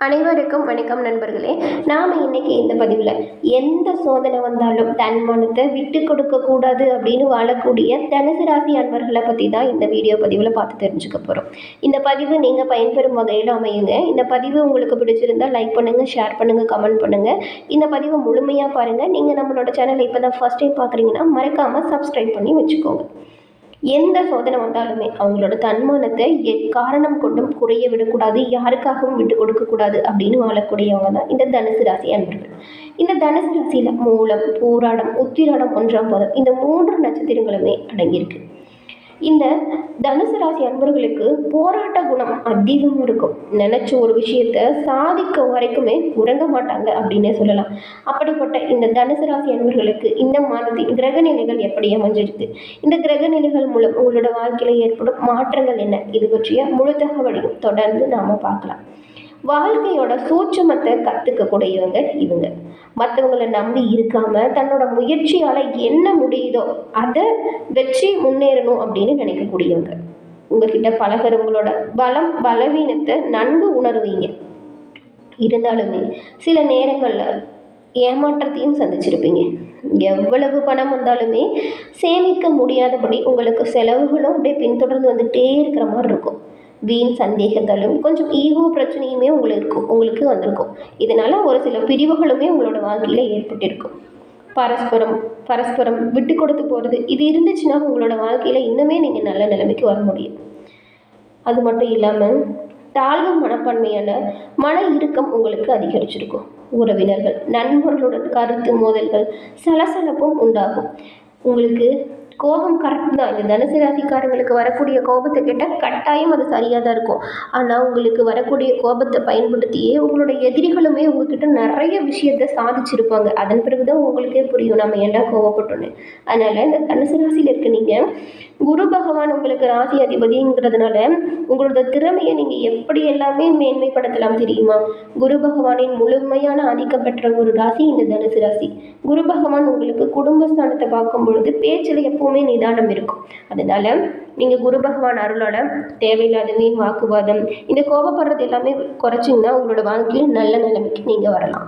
அனைவருக்கும் வணக்கம் நண்பர்களே. நாம் இன்னைக்கு இந்த பதிவில் எந்த சோதனை வந்தாலும் தன் மனத்தை விட்டு கொடுக்கக்கூடாது அப்படின்னு வாழக்கூடிய தனுசு ராசி அன்பர்களை பற்றி தான் இந்த வீடியோ பதிவில் பார்த்து தெரிஞ்சுக்க போகிறோம் இந்த பதிவு நீங்கள் பயன்பெறும் வகையில் அமையுங்க. இந்த பதிவு உங்களுக்கு பிடிச்சிருந்தால் லைக் பண்ணுங்கள் ஷேர் பண்ணுங்கள் கமெண்ட் பண்ணுங்கள் இந்த பதிவை முழுமையாக பாருங்கள் நீங்கள் நம்மளோட சேனலை இப்போ தான் ஃபஸ்ட் டைம் பார்க்குறீங்கன்னா மறக்காமல் சப்ஸ்கிரைப் பண்ணி வச்சுக்கோங்க. எந்த சோதனை வந்தாலுமே அவங்களோட தன்மானத்தை எக்காரணம் கொண்டும் குறைய விடக்கூடாது யாருக்காகவும் விட்டு கொடுக்கக்கூடாது அப்படின்னு வாழக்கூடியவங்க தான் இந்த தனுசு ராசி அன்பர்கள். இந்த தனுசு ராசியில் மூலம் பூராடம் உத்திராடம் ஒன்றாம் பாதம் இந்த மூன்று நட்சத்திரங்களுமே அடங்கியிருக்கு. இந்த தனுசு ராசி அன்பர்களுக்கு போராட்ட குணம் அதிகம் இருக்கும். நினச்ச ஒரு விஷயத்த சாதிக்க வரைக்குமே உறங்க மாட்டாங்க அப்படின்னே சொல்லலாம். அப்படிப்பட்ட இந்த தனுசு ராசி அன்பர்களுக்கு இந்த மாதத்தின் கிரக நிலைகள் எப்படி அமைஞ்சிருக்கு? இந்த கிரக நிலைகள் மூலம் உங்களோட வாழ்க்கையில் ஏற்படும் மாற்றங்கள் என்ன? இது பற்றிய முழு தகவலையும் தொடர்ந்து நாம் பார்க்கலாம். வாழ்க்கையோட சூட்சமத்தை கற்றுக்கக்கூடியவங்க இவங்க. மற்றவங்களை நம்பி இருக்காம தன்னோட முயற்சியால் என்ன முடியுதோ அதை வச்சு முன்னேறணும் அப்படின்னு நினைக்கக்கூடியவங்க. உங்ககிட்ட பழகிறவங்களோட பலம் பலவீனத்தை நன்கு உணருவீங்க. இருந்தாலுமே சில நேரங்களில் ஏமாற்றத்தையும் சந்திச்சிருப்பீங்க. எவ்வளவு பணம் வந்தாலுமே சேமிக்க முடியாதபடி உங்களுக்கு செலவுகளும் அப்படியே பின்தொடர்ந்து வந்துகிட்டே இருக்கிற மாதிரி இருக்கும். வீண் சந்தேகங்களும் கொஞ்சம் ஈகோ பிரச்சனையுமே உங்களுக்கு இருக்கும் உங்களுக்கு வந்திருக்கும். இதனால் ஒரு சில பிரிவுகளுமே உங்களோட வாழ்க்கையில் ஏற்பட்டிருக்கும். பரஸ்பரம் பரஸ்பரம் விட்டு கொடுத்து போகிறது இது இருந்துச்சுன்னா உங்களோட வாழ்க்கையில் இன்னுமே நீங்கள் நல்ல நிலைமைக்கு வர முடியும். அது மட்டும் இல்லாமல் தாழ்வு மனப்பான்மையான மன இறுக்கம் உங்களுக்கு அதிகரிச்சிருக்கும். உறவினர்கள் நண்பர்களுடன் கருத்து மோதல்கள் சலசலப்பும் உண்டாகும். உங்களுக்கு கோபம் கரெக்ட் தான். இந்த தனுசு ராசிக்காரங்களுக்கு வரக்கூடிய கோபத்தை கேட்டால் கட்டாயம் அது சரியாக தான் இருக்கும். ஆனால் உங்களுக்கு வரக்கூடிய கோபத்தை பயன்படுத்தியே உங்களோட எதிரிகளுமே உங்ககிட்ட நிறைய விஷயத்த சாதிச்சிருப்பாங்க. அதன் பிறகு தான் உங்களுக்கே புரியும் நம்ம ஏன்டா கோவப்பட்டோன்னு அதனால் இந்த தனுசு ராசியில் இருக்க நீங்கள் குரு பகவான் உங்களுக்கு ராசி அதிபதிங்கிறதுனால உங்களோட திறமையை நீங்கள் எப்படி எல்லாமே மேன்மைப்படுத்தலாம் தெரியுமா? குரு பகவானின் முழுமையான ஆதிக்கம் பெற்ற ஒரு ராசி இந்த தனுசு ராசி. குரு பகவான் உங்களுக்கு குடும்பஸ்தானத்தை பார்க்கும் பொழுது பேச்சில் எப்போவுமே நிதானம் இருக்கும். அதனால நீங்கள் குரு பகவான் அருளோட தேவையில்லாத வீண் வாக்குவாதம் இந்த கோபப்படுறது எல்லாமே குறைச்சிங்கன்னா உங்களோட வாழ்க்கையில் நல்ல நிலைமைக்கு நீங்கள் வரலாம்.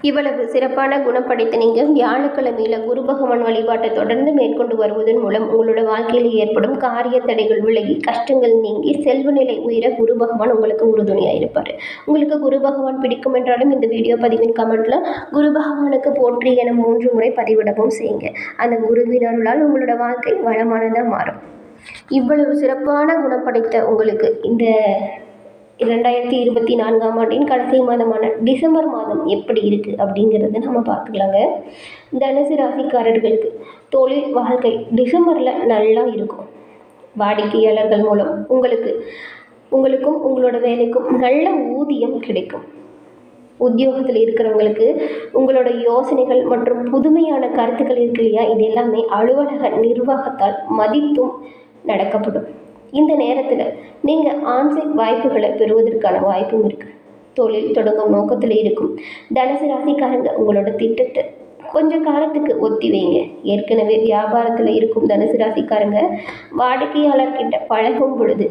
இவ்வளவு சிறப்பான குணம் படைத்த நீங்கள் வியாழக்கிழமையில் குரு பகவான் வழிபாட்டை தொடர்ந்து மேற்கொண்டு வருவதன் மூலம் உங்களோட வாழ்க்கையில் ஏற்படும் காரிய தடைகள் விலகி கஷ்டங்கள் நீங்கி செல்வ நிலை உயர குரு பகவான் உங்களுக்கு உறுதுணையாக இருப்பார் உங்களுக்கு குரு பகவான் பிடிக்கும் என்றாலும் இந்த வீடியோ பதிவின் கமெண்ட்டில் குரு பகவானுக்கு போற்றி என மூன்று முறை பதிவிடவும் செய்யுங்க. அந்த குருவினருளால் உங்களோட வாழ்க்கை வளமானதாக மாறும். இவ்வளவு சிறப்பான குணம் படைத்த உங்களுக்கு இந்த இரண்டாயிரத்தி இருபத்தி நான்காம் ஆண்டின் கடைசி மாதமான டிசம்பர் மாதம் எப்படி இருக்குது அப்படிங்கிறத நம்ம பார்த்துக்கலாங்க தனுசு ராசிக்காரர்களுக்கு தொழில் வாழ்க்கை டிசம்பரில் நல்லா இருக்கும். வாடிக்கையாளர்கள் மூலம் உங்களுக்கு உங்களுக்கும் உங்களோட வேலைக்கும் நல்ல ஊதியம் கிடைக்கும். உத்தியோகத்தில் இருக்கிறவங்களுக்கு உங்களோட யோசனைகள் மற்றும் புதுமையான கருத்துக்கள் இருக்கு இல்லையா? இது எல்லாமே அலுவலக நிர்வாகத்தால் மதித்தும் நடக்கப்படும். இந்த நேரத்தில் நீங்கள் ஆன்சைட் வாய்ப்புகளை பெறுவதற்கான வாய்ப்பும் இருக்குது தொழில் தொடங்கும் நோக்கத்தில் இருக்கும். தனுசு ராசிக்காரங்க உங்களோட திட்டத்தை கொஞ்ச காலத்துக்கு ஒத்தி வைங்க. ஏற்கனவே வியாபாரத்தில் இருக்கும் தனுசு ராசிக்காரங்க வாடிக்கையாளர்கிட்ட பழகும் பொழுது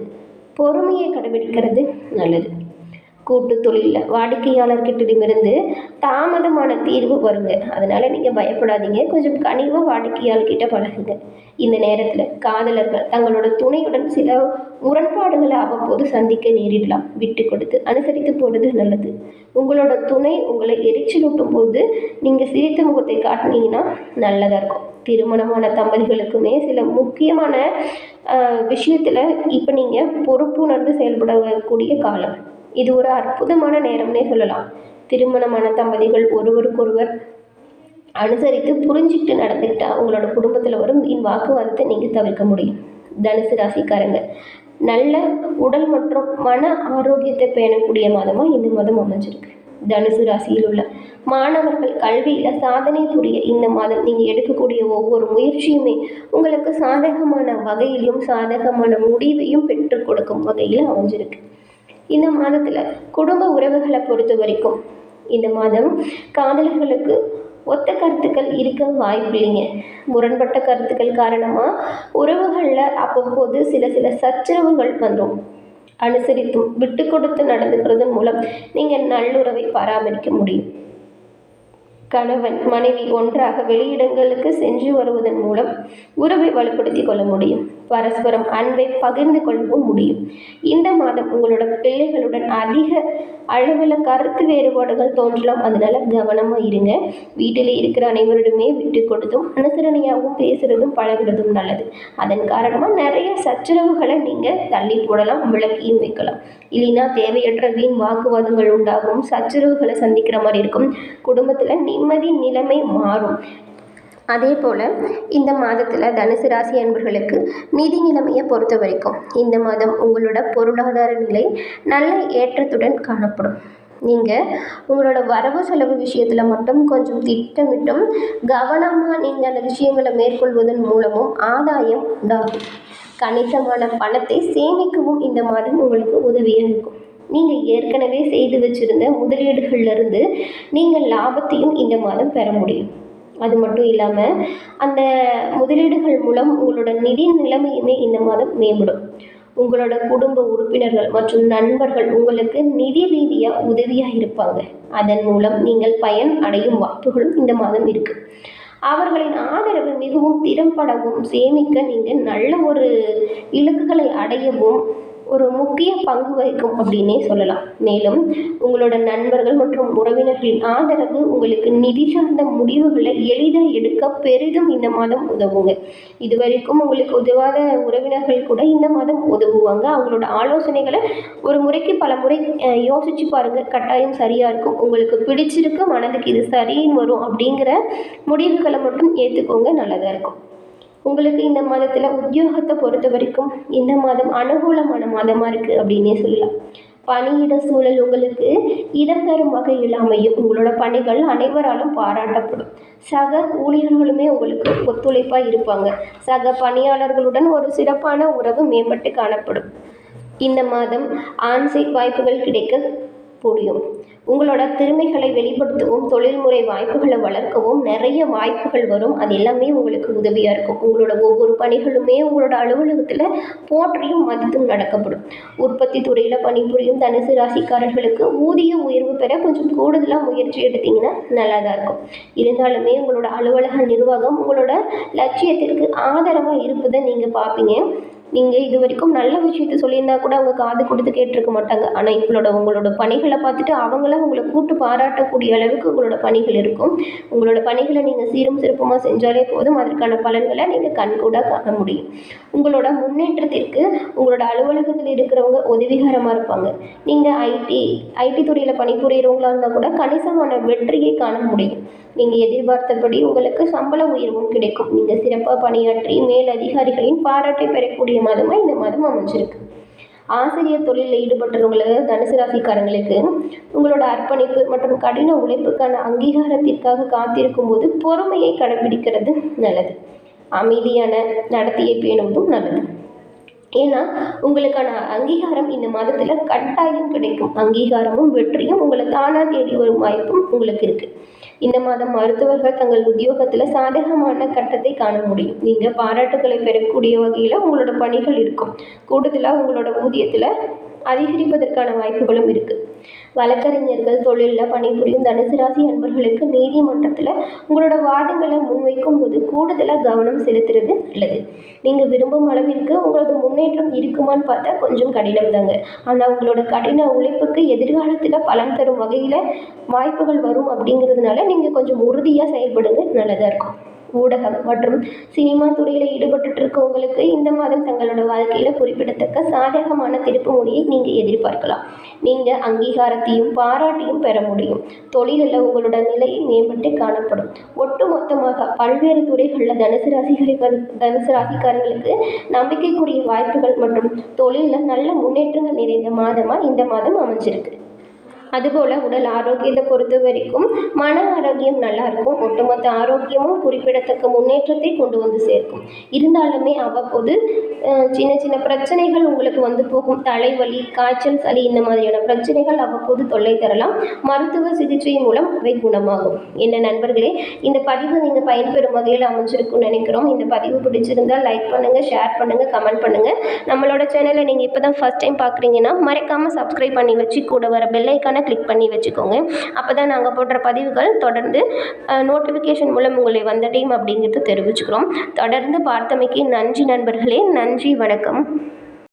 பொறுமையை கடைபிடிக்கிறது நல்லது. கூட்டு தொழிலில். வாடிக்கையாளர்கிட்டமிருந்து தாமதமான தீர்வு வருங்க. அதனால் நீங்கள் பயப்படாதீங்க. கொஞ்சம் கனிவாக வாடிக்கையாளர்கிட்ட பழகுங்க. இந்த நேரத்தில் காதலர்கள் தங்களோட துணையுடன் சில முரண்பாடுகளை அவ்வப்போது சந்திக்க நேரிடலாம். விட்டு கொடுத்து அனுசரித்து போகிறது நல்லது. உங்களோட துணை உங்களை எரிச்சலூட்டும் போது நீங்கள் சிரித்த முகத்தை காட்டினீங்கன்னா நல்லதாக இருக்கும். திருமணமான தம்பதிகளுக்குமே சில முக்கியமான விஷயத்தில் இப்போ நீங்கள் பொறுப்புணர்ந்து செயல்படக்கூடிய காலம். இது ஒரு அற்புதமான நேரம்னே சொல்லலாம். திருமணமான தம்பதிகள் ஒருவருக்கொருவர் அனுசரித்து புரிஞ்சுக்கிட்டு நடந்துக்கிட்டா உங்களோட குடும்பத்தில் வரும் வீண் வாக்குவாதத்தை நீங்கள் தவிர்க்க முடியும். தனுசு ராசிக்காரங்க. நல்ல உடல் மற்றும் மன ஆரோக்கியத்தை பேணக்கூடிய மாதமாக இந்த மாதம் அமைஞ்சிருக்கு. தனுசு ராசியில் உள்ள மாணவர்கள் கல்வியில் சாதனை புரிய இந்த மாதம் நீங்கள் எடுக்கக்கூடிய ஒவ்வொரு முயற்சியுமே உங்களுக்கு சாதகமான வகையிலும் சாதகமான முடிவையும் பெற்றுக் கொடுக்கும் வகையில் அமைஞ்சிருக்கு. இந்த மாதத்தில் குடும்ப உறவுகளை பொறுத்த வரைக்கும் இந்த மாதம் காதலர்களுக்கு ஒத்த கருத்துக்கள் இருக்க வாய்ப்பில்லைங்க முரண்பட்ட கருத்துக்கள் காரணமாக உறவுகளில் அவ்வப்போது சில சில சச்சரவுகள் வந்துடும் அனுசரித்தும் விட்டு கொடுத்து நடந்துக்கிறதன் மூலம் நீங்கள் நல்லுறவை பராமரிக்க முடியும். கணவன் மனைவி ஒன்றாக வெளியிடங்களுக்கு சென்று வருவதன் மூலம் உறவை வலுப்படுத்திக் கொள்ள முடியும். பரஸ்பரம் அன்பை பகிர்ந்து கொள்ளவும் முடியும். இந்த மாதம் உங்களோட பிள்ளைகளுடன் அதிக அளவில் கருத்து வேறுபாடுகள் தோன்றலாம். அதனால கவனமாக இருங்க. வீட்டில் இருக்கிற அனைவரிடமே விட்டு கொடுத்தும் அனுசரணையாகவும் பேசுகிறதும் பழகுறதும் நல்லது. அதன் காரணமாக நிறைய சச்சரவுகளை நீங்கள் தள்ளி போடலாம் விளக்கியும் வைக்கலாம். இல்லைன்னா தேவையற்ற வீண் வாக்குவாதங்கள் உண்டாகும் சச்சரவுகளை சந்திக்கிற மாதிரி இருக்கும். குடும்பத்தில் நிம்மதி நிலைமை மாறும். அதே போல் இந்த மாதத்தில் தனுசு ராசி அன்பர்களுக்கு நிதி நிலைமையை பொறுத்த வரைக்கும் இந்த மாதம் உங்களோட பொருளாதார நிலை நல்ல ஏற்றத்துடன் காணப்படும். நீங்கள் உங்களோட வரவு செலவு விஷயத்தில் மட்டும் கொஞ்சம் திட்டமிட்டும் கவனமாக நீங்கள் அந்த விஷயங்களை மேற்கொள்வதன் மூலமும் ஆதாயம் உண்டாகும். கணிசமான பணத்தை சேமிக்கவும் இந்த மாதம் உங்களுக்கு உதவியாக இருக்கும். நீங்கள் ஏற்கனவே செய்து வச்சுருந்த முதலீடுகள்லேருந்து நீங்கள் லாபத்தையும் இந்த மாதம் பெற முடியும். அது மட்டும் இல்லாமல் அந்த முதலீடுகள் மூலம் உங்களோட நிதி நிலைமையுமே இந்த மாதம் மேம்படும். உங்களோட குடும்ப உறுப்பினர்கள் மற்றும் நண்பர்கள் உங்களுக்கு நிதி ரீதியாக உதவியாக இருப்பாங்க. அதன் மூலம் நீங்கள் பயன் அடையும் வாய்ப்புகளும் இந்த மாதம் இருக்குது அவர்களின் ஆதரவு மிகவும் திறம்படவும் சேமிக்க நீங்கள் நல்ல ஒரு இலக்குகளை அடையவும் ஒரு முக்கிய பங்கு வகிக்கும் அப்படின்னே சொல்லலாம். மேலும் உங்களோட நண்பர்கள் மற்றும் உறவினர்களின் ஆதரவு உங்களுக்கு நிதி சார்ந்த முடிவுகளை எளிதாக எடுக்க பெரிதும் இந்த மாதம் உதவுங்க. இது வரைக்கும் உங்களுக்கு உதவாத உறவினர்கள் கூட இந்த மாதம் உதவுவாங்க. அவங்களோட ஆலோசனைகளை ஒரு முறைக்கு பல முறை யோசிச்சு பாருங்க. கட்டாயம் சரியா இருக்கும். உங்களுக்கு பிடிச்சிருக்கு மனதுக்கு இது சரின்னு வரும் அப்படிங்கிற முடிவுகளை மட்டும் ஏற்றுக்கோங்க நல்லதாக இருக்கும். உங்களுக்கு இந்த மாதத்தில் உத்தியோகத்தை பொறுத்த வரைக்கும் இந்த மாதம் அனுகூலமான மாதமாக இருக்குது அப்படின்னே சொல்லலாம். பணியிட சூழல் உங்களுக்கு இடம் தரும் வகையில் அமையும். உங்களோட பணிகள் அனைவராலும் பாராட்டப்படும். சக ஊழியர்களுமே உங்களுக்கு ஒத்துழைப்பாக இருப்பாங்க. சக பணியாளர்களுடன் ஒரு சிறப்பான உறவு மேம்பட்டு காணப்படும். இந்த மாதம் ஆன்சைட் வாய்ப்புகள் கிடைக்க முடியும். உங்களோட திறமைகளை வெளிப்படுத்தவும் தொழில்முறை வாய்ப்புகளை வளர்க்கவும் நிறைய வாய்ப்புகள் வரும். அது எல்லாமே உங்களுக்கு உதவியாக இருக்கும். உங்களோட ஒவ்வொரு பணிகளுமே உங்களோட அலுவலகத்தில் போற்றியும் மதித்தும் நடக்கப்படும். உற்பத்தி துறையில் பணிபுரியும் தனுசு ராசிக்காரர்களுக்கு ஊதிய உயர்வு பெற கொஞ்சம் கூடுதலாக முயற்சி எடுத்தீங்கன்னா நல்லா தான் இருக்கும். இருந்தாலுமே உங்களோட அலுவலக நிர்வாகம் உங்களோட லட்சியத்திற்கு ஆதரவாக இருப்பதை நீங்கள் பார்ப்பீங்க. நீங்கள் இது வரைக்கும் நல்ல விஷயத்த சொல்லியிருந்தா கூட அவங்க காது கொடுத்து கேட்டிருக்க மாட்டாங்க. ஆனால் இப்பளோட உங்களோட பணிகளை பார்த்துட்டு அவங்களாம் உங்களை கூட்டு பாராட்டக்கூடிய அளவுக்கு உங்களோட பணிகள் இருக்கும். உங்களோட பணிகளை நீங்கள் சீரும் சிறப்புமாக செஞ்சாலே போதும். அதற்கான பலன்களை நீங்கள் கண்கூடாக காண முடியும். உங்களோட முன்னேற்றத்திற்கு உங்களோட அலுவலகத்தில் இருக்கிறவங்க உதவிகரமாக இருப்பாங்க. நீங்கள் ஐடி ஐடி துறையில் பணிபுரியறவங்களா இருந்தால் கூட கணிசமான வெற்றியை காண முடியும். நீங்கள் எதிர்பார்த்தபடி உங்களுக்கு சம்பள உயர்வும் கிடைக்கும். நீங்கள் சிறப்பாக பணியாற்றி மேல் அதிகாரிகளின் பாராட்டை பெறக்கூடிய மாதமாக இந்த மாதம் அமைஞ்சிருக்கு. ஆசிரியர் தொழிலில் ஈடுபட்டவங்களுக்கு தனுசு ராசிக்காரங்களுக்கு உங்களோட அர்ப்பணிப்பு மற்றும் கடின உழைப்புக்கான அங்கீகாரத்திற்காக காத்திருக்கும் போது பொறுமையை கடைபிடிக்கிறது நல்லது. அமைதியான நடத்தையை பேணுவதும் நல்லது. ஏன்னா உங்களுக்கான அங்கீகாரம் இந்த மாதத்தில் கட்டாயம் கிடைக்கும். அங்கீகாரமும் வெற்றியும் உங்களை தானாக தேடி வரும் வாய்ப்பும் உங்களுக்கு இருக்குது இந்த மாதம் மருத்துவர்கள் தங்கள் உத்தியோகத்தில் சாதகமான கட்டத்தை காண முடியும். நீங்கள் பாராட்டுகளை பெறக்கூடிய வகையில் உங்களோட பணிகள் இருக்கும். கூடுதலாக உங்களோட ஊதியத்தில் அதிகரிப்பதற்கான வாய்ப்புகளும் இருக்குது வழக்கறிஞர்கள் தொழிலில் பணிபுரியும் தனுசு ராசி அன்பர்களுக்கு நீதிமன்றத்தில் உங்களோட வாதங்களை முன்வைக்கும் போது கூடுதலாக கவனம் செலுத்துறது நல்லது. நீங்கள் விரும்பும் அளவிற்கு உங்களது முன்னேற்றம் இருக்குமான்னு பார்த்தா கொஞ்சம் கடினம் தாங்க. ஆனால் உங்களோட கடின உழைப்புக்கு எதிர்காலத்தில் பலன் தரும் வகையில் வாய்ப்புகள் வரும் அப்படிங்கிறதுனால நீங்கள் கொஞ்சம் உறுதியாக செயல்படுங்க. நல்லதாக இருக்கும். ஊடகம் மற்றும் சினிமா துறையில் ஈடுபட்டு இருக்கவங்களுக்கு இந்த மாதம் தங்களோட வாழ்க்கையில் குறிப்பிடத்தக்க சாதகமான திருப்பு மொழியை நீங்கள் எதிர்பார்க்கலாம். நீங்கள் அங்கீகாரத்தையும் பாராட்டையும் பெற முடியும். தொழிலில் உங்களோட நிலையை மேம்பட்டு காணப்படும். ஒட்டு மொத்தமாக பல்வேறு துறைகளில் தனுசு ராசிகளுக்கு தனுசு ராசிக்காரர்களுக்கு நம்பிக்கைக்குரிய வாய்ப்புகள் மற்றும் தொழிலில் நல்ல முன்னேற்றங்கள் நிறைந்த மாதமாக இந்த மாதம் அமைஞ்சிருக்கு. அதுபோல் உடல் ஆரோக்கியத்தை பொறுத்த வரைக்கும் மன ஆரோக்கியம் நல்லா இருக்கும். ஒட்டுமொத்த ஆரோக்கியமும் குறிப்பிடத்தக்க முன்னேற்றத்தை கொண்டு வந்து சேர்க்கும். இருந்தாலுமே அவ்வப்போது சின்ன சின்ன பிரச்சனைகள் உங்களுக்கு வந்து போகும். தலைவலி காய்ச்சல் சளி இந்த மாதிரியான பிரச்சனைகள் அவ்வப்போது தொல்லை தரலாம். மருத்துவ சிகிச்சை மூலம் அவை குணமாகும். என்ன நண்பர்களே இந்த பதிவு நீங்கள் பயன்பெறும் வகையில் அமைஞ்சிருக்கும்னு நினைக்கிறோம். இந்த பதிவு பிடிச்சிருந்தால் லைக் பண்ணுங்கள் ஷேர் பண்ணுங்கள் கமெண்ட் பண்ணுங்கள் நம்மளோட சேனலை நீங்கள் இப்போ தான் ஃபஸ்ட் டைம் பார்க்குறீங்கன்னா மறக்காமல் சப்ஸ்கிரைப் பண்ணி வச்சு கூட வர பெல்லைக்கான கிளிக் பண்ணி வச்சுக்கோங்க. அப்போ தான் நாங்கள் போடுற பதிவுகள் தொடர்ந்து நோட்டிஃபிகேஷன் மூலம் உங்களை வந்தடையும் அப்படிங்கிறது தெரிவிச்சுக்கிறோம். தொடர்ந்து பார்த்தமைக்கு நன்றி நண்பர்களே. நன்றி வணக்கம்.